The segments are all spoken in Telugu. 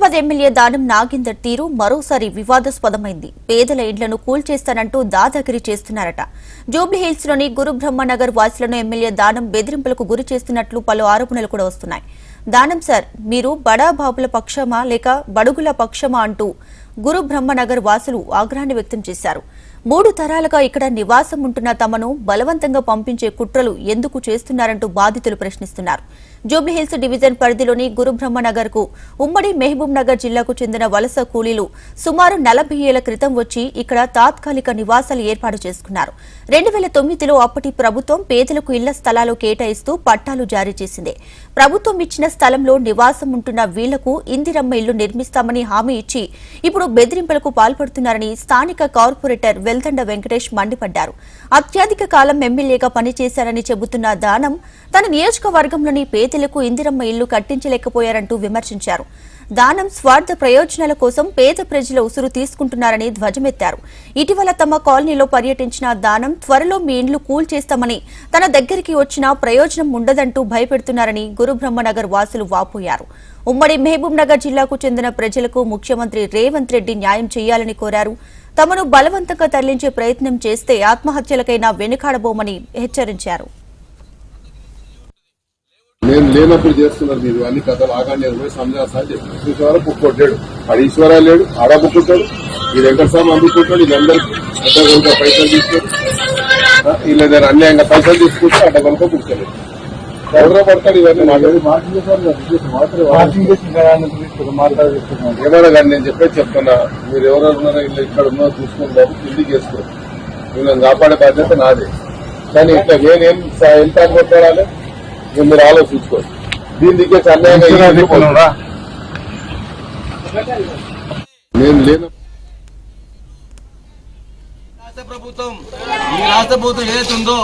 హైదరాబాద్ ఎమ్మెల్యే దానం నాగేందర్ తీరు మరోసారి వివాదాస్పదమైంది. పేదల ఇండ్లను కూల్చేస్తానంటూ దాదాగిరి చేస్తున్నారట. జూబ్లీహిల్స్లోని గురుబ్రహ్మనగర్ వాసులను ఎమ్మెల్యే దానం బెదిరింపులకు గురి చేస్తున్నట్లు పలు ఆరోపణలు కూడా వస్తున్నాయి. దానం సార్ మీరు బడా బాబుల పక్షమా లేక బడుగుల పక్షమా అంటూ గురు బ్రహ్మనగర్ వాసులు ఆగ్రహాన్ని వ్యక్తం చేశారు. మూడు తరాలుగా ఇక్కడ నివాసం ఉంటున్న తమను బలవంతంగా పంపించే కుట్రలు ఎందుకు చేస్తున్నారంటూ బాధితులు ప్రశ్నిస్తున్నారు. జూబ్లీహిల్స్ డివిజన్ పరిధిలోని గురుబ్రహ్మనగర్కు ఉమ్మడి మహబూబ్ నగర్ జిల్లాకు చెందిన వలస కూలీలు సుమారు నలభై ఏళ్ళ క్రితం వచ్చి ఇక్కడ తాత్కాలిక నివాసాలు ఏర్పాటు చేసుకున్నారు. రెండు వేల తొమ్మిదిలో అప్పటి ప్రభుత్వం పేదలకు ఇళ్ళ స్థలాలు కేటాయిస్తూ పట్టాలు జారీ చేసింది. ప్రభుత్వం ఇచ్చిన స్థలంలో నివాసం ఉంటున్న వీళ్ళకు ఇందిరమ్మ ఇల్లు నిర్మిస్తామని హామీ ఇచ్చి ఇప్పుడు బెదిరింపులకు పాల్పడుతున్నారని స్థానిక కార్పొరేటర్ వెల్దండ వెంకటేష్ మండిపడ్డారు. అత్యధిక కాలం ఎమ్మెల్యేగా పనిచేశారని చెబుతున్న దానం తన నియోజకవర్గంలోని పేదలకు ఇందిరమ్మ ఇల్లు కట్టించలేకపోయారంటూ విమర్శించారు. దానం స్వార్థ ప్రయోజనాల కోసం పేద ప్రజల ఉసురు తీసుకుంటున్నారని ధ్వజమెత్తారు. ఇటీవల తమ కాలనీలో పర్యటించిన దానం త్వరలో మీ ఇండ్లు కూల్చేస్తామని తన దగ్గరికి వచ్చిన ప్రయోజనం ఉండదంటూ భయపెడుతున్నారని గురుబ్రహ్మనగర్ వాసులు వాపోయారు. ఉమ్మడి మహబూబ్ నగర్ జిల్లాకు చెందిన ప్రజలకు ముఖ్యమంత్రి రేవంత్ రెడ్డి న్యాయం చేయాలని కోరారు. తమను బలవంతంగా తరలించే ప్రయత్నం చేస్తే ఆత్మహత్యలకైనా వెనుకాడబోమని హెచ్చరించారు. నేను లేనప్పుడు చేస్తున్నారు మీరు అన్ని కథలు ఆగానే పోయి సంజాసాలు చేస్తున్నారు ఈశ్వర పుక్కొట్టాడు ఆడు ఈశ్వర లేడు ఆడ పుక్కుంటాడు ఈ వెంకటస్వామి అందుకుంటాడు వీళ్ళందరికీ అడ్డగొలక పైసలు తీసుకొని వీళ్ళ దగ్గర అన్యాయంగా పైసలు తీసుకుంటే అడ్డగొలక పుక్కాడు ఎవరో పడతాడు ఇవన్నీ మాట్లాడి ఏమైనా కానీ నేను చెప్పేది చెప్తున్నా. మీరు ఎవరెవరు ఉన్నారో ఇల్లు ఇక్కడ ఉన్నారో చూసుకుని బాబు కిందికి వేసుకోండి వీళ్ళని కాపాడే బాధ్యత నాదే. కానీ ఇట్లా నేనేం ఎంత కొట్టాలి మీరు ఆలోచించుకోండి. దీని దిగే అన్యాయంగా. నేను లేను. ప్రభుత్వం ఈ రాష్ట్ర ప్రభుత్వం ఏదైతే ఉందో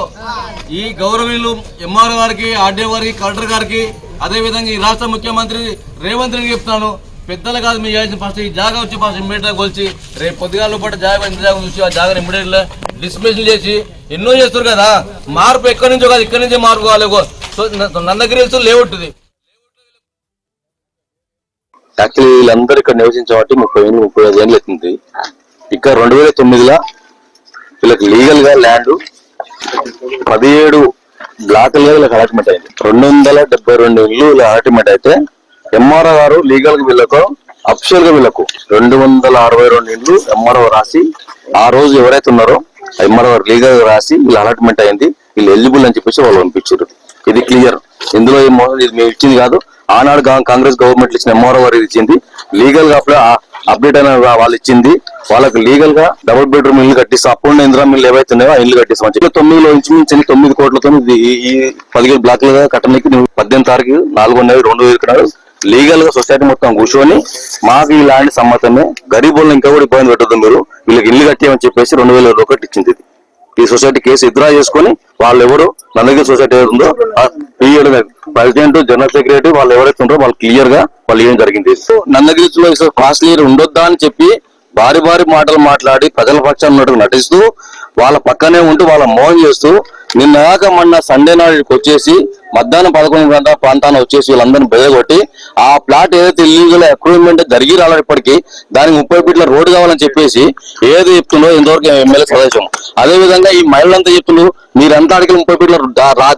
ఈ గౌరవీయులు ఎంఆర్ గారికి ఆర్డీఓ గారికి కలెక్టర్ గారికి అదే విధంగా ఈ రాష్ట్ర ముఖ్యమంత్రి రేవంత్ రెడ్డి చెప్తున్నాను పెద్దలు కాదు మీరు చేయాల్సిన ఫస్ట్ ఈ జాగా వచ్చి ఫస్ట్ ఇమ్మీడియట్గా కొలిచి రేపు పొద్దుగాల పాటు జాగా ఎంత జాగా చూసి ఆ జాగాని ఇమ్మీడియట్గా డిస్మిషన్ చేసి ఎన్నో చేస్తారు కదా? మార్పు ఎక్కడి నుంచో కాదు ఇక్కడి నుంచే మార్పు కావాలి సో నందగిరి లేవుంటుంది యాక్చువల్లీ వీళ్ళందరూ ఇక్కడ నివసించబట్టి ముప్పై ఎనిమిది ముప్పై ఐదు ఏళ్ళు అవుతుంది. ఇక్కడ రెండు వేల తొమ్మిదిలో వీళ్ళకి లీగల్గా ల్యాండ్ పదిహేడు బ్లాక్లుగా వీళ్ళకి అలాట్మెంట్ అయింది. రెండు వందల డెబ్బై రెండు ఇల్లు అలాట్మెంట్ అయితే ఎంఆర్ఓ గారు లీగల్గా వీళ్ళకు అఫిషియల్గా వీళ్ళకు రెండు వందల అరవై రెండు ఇళ్ళు ఎంఆర్ఓ రాసి ఆ రోజు ఎవరైతే ఉన్నారో ఎంఆర్ఓ గారు లీగల్గా రాసి వీళ్ళు అలాట్మెంట్ అయింది. వీళ్ళు ఎలిజిబుల్ అని చెప్పేసి వాళ్ళు పంపించారు. ఇది క్లియర్ ఇందులో ఏం ఇది మేము ఇచ్చింది కాదు. ఆనాడు కాంగ్రెస్ గవర్నమెంట్ ఇచ్చిన ఎంఆర్ఓ వారు ఇది ఇచ్చింది. లీగల్గా అప్డేట్ అయిన వాళ్ళు ఇచ్చింది. వాళ్ళకి లీగల్గా డబుల్ బెడ్రూమ్ ఇల్లు కట్టిస్తాం. అప్పుడు ఇందిరా మిల్లు ఏవైతే ఉన్నాయో ఆ ఇల్లు కట్టిస్తాం అని చెప్పి తొమ్మిదిలో ఇంచుమించి తొమ్మిది కోట్లతో ఈ- పదిహేను బ్లాక్లుగా కట్టడానికి పద్దెనిమిది తారీఖు నాలుగు నాలుగున్నర రెండు వేలు లీగల్గా సొసైటీ మొత్తం కూర్చొని మాకు ఈ ల్యాండ్ సమ్మతమే. గరీబులను ఇంకా కూడా ఇబ్బంది పెట్టద్దు మీరు. వీళ్ళకి ఇల్లు కట్టేయమని చెప్పేసి రెండు వేల ఒకటి ఇచ్చింది ఇది. ఈ సొసైటీ కేసు ఎదురా చేసుకుని వాళ్ళు ఎవరు నందగిరి సొసైటీ ఏదో క్లియర్గా ప్రెసిడెంట్ జనరల్ సెక్రటరీ వాళ్ళు ఎవరైతే ఉంటారో వాళ్ళు క్లియర్గా వాళ్ళు ఏం జరిగింది. నందగిరిలో కాస్ట్ లీడర్ ఉండొద్దా అని చెప్పి భారీ భారీ మాటలు మాట్లాడి ప్రజల పక్షాన్ని నటిస్తూ వాళ్ళ పక్కనే ఉంటూ వాళ్ళ మోహన్ చేస్తూ నిన్నగాక మొన్న సండే నాడుకి వచ్చేసి మధ్యాహ్నం పదకొండు గంటల ప్రాంతాన్ని వచ్చేసి వీళ్ళందరినీ బెదగొట్టి ఆ ప్లాట్ ఏదైతే ఇల్లీగల్ అక్రూవ్మెంట్ జరిగి రాలేదు ఇప్పటికీ దానికి ముప్పై ఫీట్ల రోడ్డు కావాలని చెప్పేసి ఏది చెప్తుందో ఇంతవరకు ఎమ్మెల్యే సదస్యం అదేవిధంగా ఈ మహిళలంతా చెప్తున్నారు మీరంతా అడిగిన ముప్పై ఫీట్ల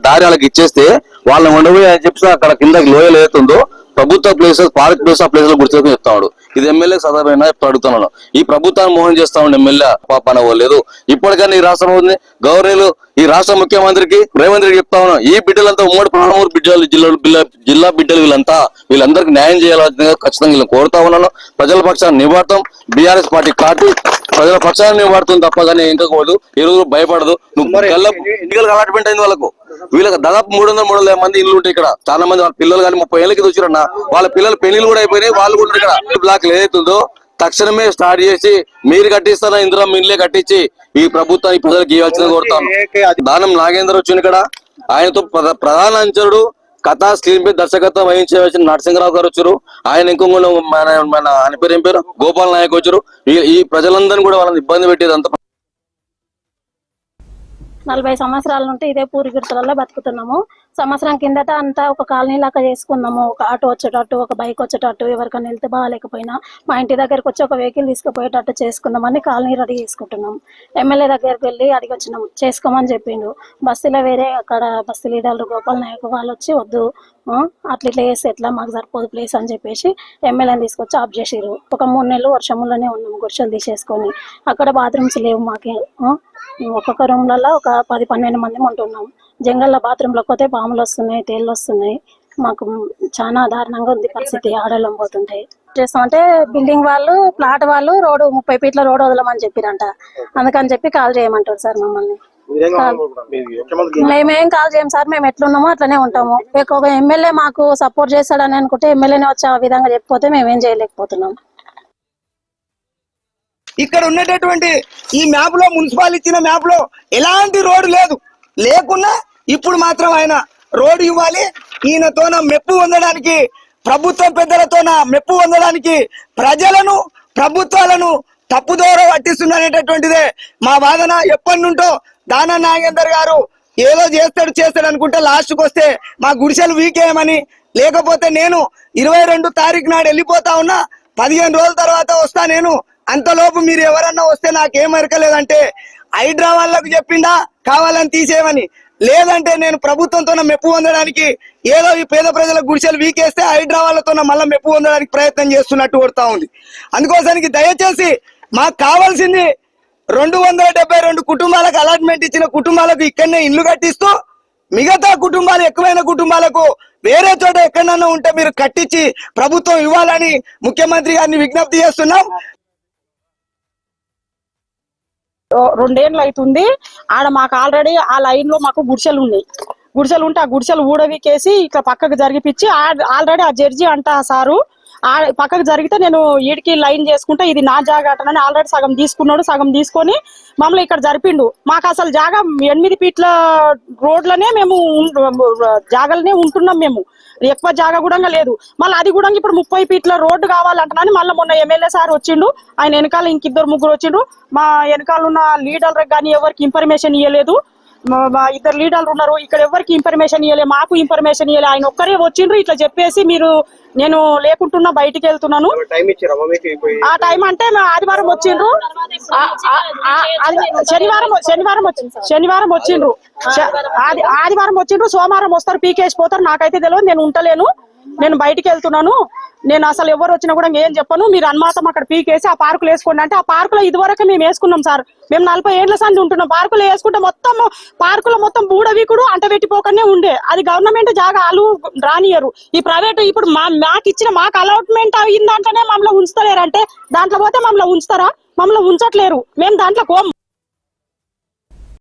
దారి వాళ్ళకి ఇచ్చేస్తే వాళ్ళని ఉండబోయి అని చెప్పి అక్కడ కిందకి లోయలు ఏతుందో ప్రభుత్వ ప్లేసెస్ పార్క్ ప్లేస్ ఆ ప్లేస్లో చెప్తాడు. ఇది ఎమ్మెల్యే సదాపైన అడుగుతున్నాను. ఈ ప్రభుత్వాన్ని మోహన్ చేస్తా ఉండే ఎమ్మెల్యే పాపన లేదు ఇప్పటికన్నా ఈ రాష్ట్రం గౌరవులు ఈ రాష్ట్ర ముఖ్యమంత్రికి రేవంత్ రెడ్డి చెప్తా ఉన్నాం ఈ బిడ్డలంతా ఉమ్మడి ప్రాణమూరు బిడ్డలు జిల్లా జిల్లా బిడ్డలు వీళ్ళంతా వీళ్ళందరికీ న్యాయం చేయాలని ఖచ్చితంగా వీళ్ళని కోరుతా ఉన్నాను. ప్రజల పక్షాన్ని నివాడతాం. బీఆర్ఎస్ పార్టీ పార్టీ ప్రజల పక్షాన్ని నివాడుతుంది తప్ప కానీ ఇంకోదు ఈ రోజు భయపడదు. నువ్వు ఎన్నికలకు అలాట్మెంట్ అయింది వాళ్ళకు. వీళ్ళకి దాదాపు మూడు వందల మూడు వందల మంది ఇల్లు ఉంటాయి ఇక్కడ. చాలా మంది వాళ్ళ పిల్లలు కానీ ముప్పై ఏళ్ళకి వచ్చిరన్న. వాళ్ళ పిల్లలు పెళ్ళిళ్ళు కూడా అయిపోయినాయి. వాళ్ళు కూడా ఇక్కడ బ్లాక్ ఏదైతుందో తక్షణమే స్టార్ట్ చేసి మీరు కట్టిస్తారా ఇందిరా ఇల్లే కట్టించి ఈ ప్రభుత్వానికి ప్రజలకు ఇవ్వాల్సింది కోరుతాను దానం నాగేందర్ వచ్చింది ఇక్కడ. ఆయనతో ప్రధాన అంచరుడు కథా స్క్రీన్ పై దర్శకత్వం వహించవలసిన నరసింహరావు గారు వచ్చారు. ఆయన ఇంకొక మన మన ఆయన పేరు ఏం పేరు? గోపాల్ నాయక్ వచ్చారు. ఈ- ఈ ప్రజలందరినీ కూడా వాళ్ళని ఇబ్బంది పెట్టేది అంత నలభై సంవత్సరాల నుండి ఇదే పూరి గుర్తులలో బతుకుతున్నాము. సంవత్సరం కిందట అంతా ఒక కాలనీ లాగా చేసుకున్నాము. ఒక ఆటో వచ్చేటట్టు ఒక బైక్ వచ్చేటట్టు ఎవరికైనా వెళ్తే బాగాలేకపోయినా మా ఇంటి దగ్గరకు వచ్చి ఒక వెహికల్ తీసుకుపోయేటట్టు చేసుకుందామని కాలనీ రెడీ చేసుకుంటున్నాం. ఎమ్మెల్యే దగ్గరికి వెళ్ళి అడిగి వచ్చినాం చేసుకోమని చెప్పిండు. బస్తీలో వేరే అక్కడ బస్తీ లీడర్లు గోపాల్ నాయక్ వాళ్ళు వచ్చి వద్దు. అట్లా ఇట్లా చేస్తే ఎట్లా? మాకు సరిపోదు ప్లేస్ అని చెప్పేసి ఎమ్మెల్యేని తీసుకొచ్చి ఆఫ్ చేసిరు ఒక మూడు నెలలు వర్షంలోనే ఉన్నాము గుడిసెలు తీసేసుకొని. అక్కడ బాత్రూమ్స్ లేవు మాకే. ఒక్కొక్క రూమ్లలో ఒక పది పన్నెండు మంది ఉంటున్నాం. జంగల్లో బాత్రూంలోకి పోతే పాములు వస్తున్నాయి తేళ్ళు వస్తున్నాయి. మాకు చాలా దారుణంగా ఉంది పరిస్థితి. ఆడలం పోతుంటాయి చేస్తామంటే బిల్డింగ్ వాళ్ళు ప్లాట్ వాళ్ళు రోడ్డు ముప్పై ఫీట్ల రోడ్డు వదలమని చెప్పిరంట. అందుకని చెప్పి కాల్ చేయమంటారు సార్ మమ్మల్ని. మేమేం కాల్ చేయం సార్ మేము ఎట్లున్నామో అట్లనే ఉంటాము. ఒక ఎమ్మెల్యే మాకు సపోర్ట్ చేస్తాడని అనుకుంటే ఎమ్మెల్యేనే వచ్చి ఆ విధంగా చెప్పిపోతే మేమేం చేయలేకపోతున్నాం. ఇక్కడ ఉన్నటువంటి ఈ మ్యాప్లో మున్సిపాల్ ఇచ్చిన మ్యాప్లో ఎలాంటి రోడ్డు లేదు. లేకున్నా ఇప్పుడు మాత్రం ఆయన రోడ్డు ఇవ్వాలి. ఈయనతోన మెప్పు పొందడానికి ప్రభుత్వం పెద్దలతోన మెప్పు పొందడానికి ప్రజలను ప్రభుత్వాలను తప్పుదోర పట్టిస్తుందనేటటువంటిదే మా వాదన. ఎప్పటి నుంటో దానా నాగేందర్ గారు ఏదో చేస్తాడు చేస్తాడు అనుకుంటే లాస్ట్కి వస్తే మా గుడిసెలు వీకేయమని. లేకపోతే నేను ఇరవై రెండు తారీఖు నాడు వెళ్ళిపోతా ఉన్నా పదిహేను రోజుల తర్వాత వస్తా నేను. అంతలోపు మీరు ఎవరన్నా వస్తే నాకేం ఎరకలేదంటే హైదరాబాద్లకు వాళ్ళకు చెప్పిండా కావాలని తీసేయమని. లేదంటే నేను ప్రభుత్వంతో మెప్పు పొందడానికి ఏదో ఈ పేద ప్రజల గుడిసెలు వీకేస్తే హైదరాబాద్లతో మళ్ళీ మెప్పు పొందడానికి ప్రయత్నం చేస్తున్నట్టు కొడతా ఉంది. అందుకోసానికి దయచేసి మాకు కావాల్సింది రెండు వందల డెబ్బై రెండు కుటుంబాలకు అలాట్మెంట్ ఇచ్చిన కుటుంబాలకు ఇక్కడనే ఇల్లు కట్టిస్తూ మిగతా కుటుంబాలు ఎక్కువైన కుటుంబాలకు వేరే చోట ఎక్కడన్నా ఉంటే మీరు కట్టించి ప్రభుత్వం ఇవ్వాలని ముఖ్యమంత్రి గారిని విజ్ఞప్తి చేస్తున్నాం. రెండేళ్ళు అవుతుంది ఆడ మాకు ఆల్రెడీ ఆ లైన్లో మాకు గుడిసెలు ఉన్నాయి. గుడిసెలు ఉంటే ఆ గుడిసెలు ఊడవికేసి ఇట్లా పక్కకు జరిగిపించి ఆల్రెడీ ఆ జడ్జి అంట సారు. పక్కకు జరిగితే నేను ఈడికి లైన్ చేసుకుంటే ఇది నా జాగా ఆల్రెడీ సగం తీసుకున్నాడు సగం తీసుకొని మమ్మల్ని ఇక్కడ జరిపిండు. మాకు అసలు జాగా ఎనిమిది ఫీట్ల రోడ్లనే మేము జాగలనే జాగాలనే ఉంటున్నాం మేము. ఎక్కువ జాగా కూడా లేదు. మళ్ళీ అది కూడా ఇప్పుడు ముప్పై ఫీట్ల రోడ్డు కావాలంటున్నాను మళ్ళీ మొన్న ఎమ్మెల్యే సార్ వచ్చిండు. ఆయన వెనకాల ఇంకిద్దరు ముగ్గురు వచ్చిండు మా వెనకాల ఉన్న లీడర్లకు కానీ ఎవరికి ఇన్ఫర్మేషన్ ఇవ్వలేదు ఇద్దరు లీడర్లు ఉన్నారు. ఇక్కడ ఎవరికి ఇన్ఫర్మేషన్ ఇవ్వలే మాకు ఇన్ఫర్మేషన్ ఇవ్వలే ఆయన ఒక్కరే వచ్చిండ్రు. ఇట్లా చెప్పేసి మీరు నేను లేకుంటున్నా బయటికి వెళ్తున్నాను. ఆ టైం అంటే ఆదివారం వచ్చిండ్రు. శనివారం శనివారం శనివారం వచ్చిండ్రు. ఆదివారం వచ్చిండ్రు. సోమవారం వస్తారు. పీకేసి పోతారు. నాకైతే తెలియదు నేను ఉంటలేను. నేను బయటికి వెళ్తున్నాను. నేను అసలు ఎవరు వచ్చినా కూడా ఏం చెప్పను. మీరు అన్మాతం అక్కడ పీకేసి ఆ పార్కులు వేసుకోండి అంటే ఆ పార్కులో ఇదివరకు మేము వేసుకున్నాం సార్. మేము నలభై ఏళ్ళ సంది ఉంటున్నాం. పార్కులు వేసుకుంటే మొత్తం పార్కులో మొత్తం బూడవీకుడు అంటబెట్టిపోకనే ఉండే. అది గవర్నమెంట్ జాగా వాళ్ళు రానియరు. ఈ ప్రైవేట్ ఇప్పుడు మా మాకు ఇచ్చిన మాకు అలాట్మెంట్ అయిందంటేనే మమ్మల్ని ఉంచుతలేరు అంటే దాంట్లో పోతే మమ్మల్ని ఉంచుతారా? మమ్మల్ని ఉంచట్లేరు. మేము దాంట్లో కోం